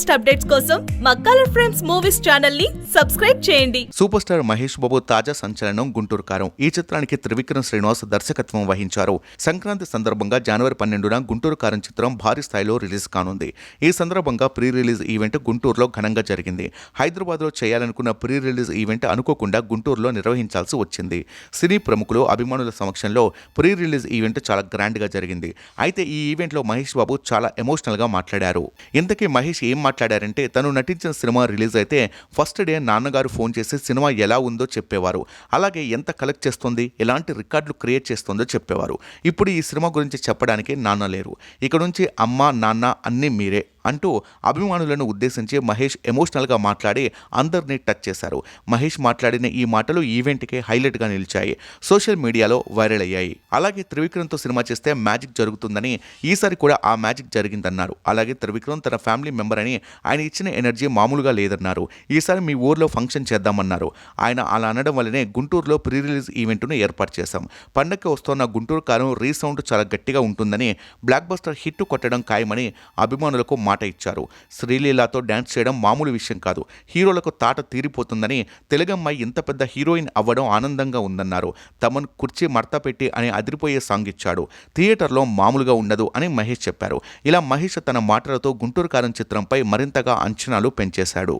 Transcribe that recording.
Latest updates కోసం మా colour frames movies ఛానల్ని సబ్స్క్రైబ్ చేయండి. సూపర్ స్టార్ మహేష్ బాబు తాజా సంచలనం గుంటూరు కారం. ఈ చిత్రానికి త్రివిక్రమ్ శ్రీనివాస్ దర్శకత్వం వహించారు. సంక్రాంతి సందర్భంగా జనవరి పన్నెండున గుంటూరు కారం చిత్రం భారీ స్థాయిలో రిలీజ్ కానుంది. ఈ సందర్భంగా ప్రీ రిలీజ్ ఈవెంట్ గుంటూరులో ఘనంగా జరిగింది. హైదరాబాద్లో చేయాలనుకున్న ప్రీ రిలీజ్ ఈవెంట్ అనుకోకుండా గుంటూరులో నిర్వహించాల్సి వచ్చింది. సినీ ప్రముఖులు అభిమానుల సమక్షంలో ప్రీ రిలీజ్ ఈవెంట్ చాలా గ్రాండ్గా జరిగింది. అయితే ఈ ఈవెంట్లో మహేష్ బాబు చాలా ఎమోషనల్గా మాట్లాడారు. ఇంతకీ మహేష్ ఏం మాట్లాడారంటే తను నటించిన సినిమా రిలీజ్ అయితే ఫస్ట్ డే నాన్నగారు ఫోన్ చేసి సినిమా ఎలా ఉందో చెప్పేవారు. అలాగే ఎంత కలెక్ట్ చేస్తుంది ఎలాంటి రికార్డులు క్రియేట్ చేస్తుందో చెప్పేవారు. ఇప్పుడు ఈ సినిమా గురించి చెప్పడానికి నాన్న లేరు. ఇక నుంచి అమ్మ నాన్న అన్నీ మీరే. అంటూ అభిమానులను ఉద్దేశించి మహేష్ ఎమోషనల్గా మాట్లాడి అందరినీ టచ్ చేశారు. మహేష్ మాట్లాడిన ఈ మాటలు ఈవెంట్కే హైలైట్గా నిలిచాయి. సోషల్ మీడియాలో వైరల్ అయ్యాయి. అలాగే త్రివిక్రమ్తో సినిమా చేస్తే మ్యాజిక్ జరుగుతుందని ఈసారి కూడా ఆ మ్యాజిక్ జరిగిందన్నారు. అలాగే త్రివిక్రమ్ తన ఫ్యామిలీ మెంబర్ అని ఆయన ఇచ్చిన ఎనర్జీ మామూలుగా లేదన్నారు. ఈసారి మీ ఊర్లో ఫంక్షన్ చేద్దామన్నారు. ఆయన అలా అనడం వల్లనే గుంటూరులో ప్రీ రిలీజ్ ఈవెంట్ను ఏర్పాటు చేశాం. పండగకి వస్తున్న గుంటూరు కారం రీసౌండ్ చాలా గట్టిగా ఉంటుందని బ్లాక్ బస్టర్ హిట్ కొట్టడం ఖాయమని అభిమానులకు మాట ఇచ్చారు. శ్రీలీలతో డ్యాన్స్ చేయడం మామూలు విషయం కాదు. హీరోలకు తాట తీరిపోతుందని తెలుగమ్మాయి ఇంత పెద్ద హీరోయిన్ అవ్వడం ఆనందంగా ఉందన్నారు. తమను కుర్చీ మడత పెట్టి అని అదిరిపోయే సాంగ్ ఇచ్చాడు. థియేటర్లో మామూలుగా ఉండదు అని మహేష్ చెప్పారు. ఇలా మహేష్ తన మాటలతో గుంటూరు కారం చిత్రంపై మరింతగా అంచనాలు పెంచేశాడు.